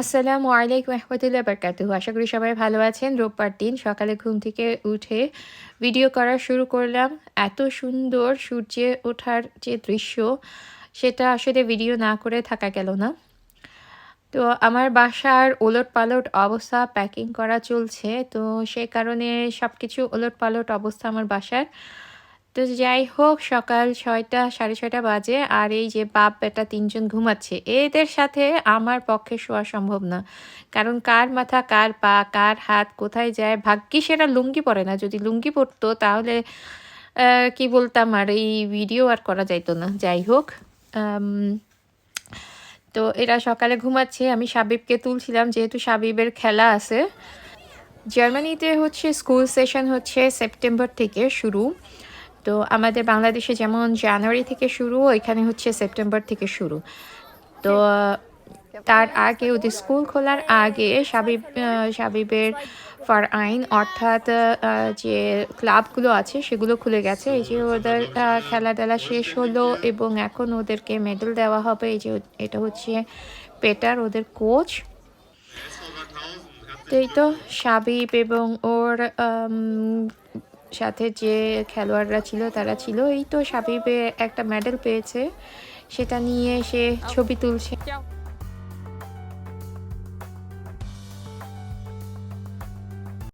আসসালামু আলাইকুম রহমতুল্লাহ বরকাতুহু। আশা করি সবাই ভালো আছেন। রোববার দিন সকালে ঘুম থেকে উঠে ভিডিও করা শুরু করলাম। এত সুন্দর সূর্যে ওঠার যে দৃশ্য, সেটা আসলে ভিডিও না করে থাকা গেল না। তো আমার বাসার ওলট পালট অবস্থা প্যাকিং করা চলছে। তো সে কারণে সব কিছু ওলট পালট অবস্থা আমার বাসার। তো যাই হোক, সকাল ছয়টা, সাড়ে ছয়টা বাজে আর এই যে বাপ বেটা তিনজন ঘুমাচ্ছে, এদের সাথে আমার পক্ষে শোয়া সম্ভব না। কারণ কার মাথা কার পা, কার হাত কোথায় যায়, ভাগ্যি সেটা লুঙ্গি পরে না। যদি লুঙ্গি পরতো তাহলে কি বলতাম আর এই ভিডিও আর করা যাইতো না। যাই হোক তো এরা সকালে ঘুমাচ্ছে, আমি সাবিবকে তুলছিলাম, যেহেতু সাবিবের খেলা আছে। জার্মানিতে হচ্ছে স্কুল সেশন হচ্ছে সেপ্টেম্বর থেকে শুরু। তো আমাদের বাংলাদেশে যেমন জানুয়ারি থেকে শুরু এখানে হচ্ছে সেপ্টেম্বর থেকে শুরু। তো তার আগে ওদের স্কুল খোলার আগে সাবিব সাবিবের ফার আইন অর্থাৎ যে ক্লাবগুলো আছে সেগুলো খুলে গেছে। এই যে ওদের আহ, খেলা টেলা শেষ হলো এবং এখন ওদেরকে মেডেল দেওয়া হবে। এই যে এটা হচ্ছে পেটার ওদের কোচ। তো এই তো সাবিব এবং ওর সাথে যে খেলোয়াড়রা ছিল, তারা ছিল। এই তো সাবিবে একটা মেডেল পেয়েছে। সেটা নিয়ে সে ছবি তুলছে।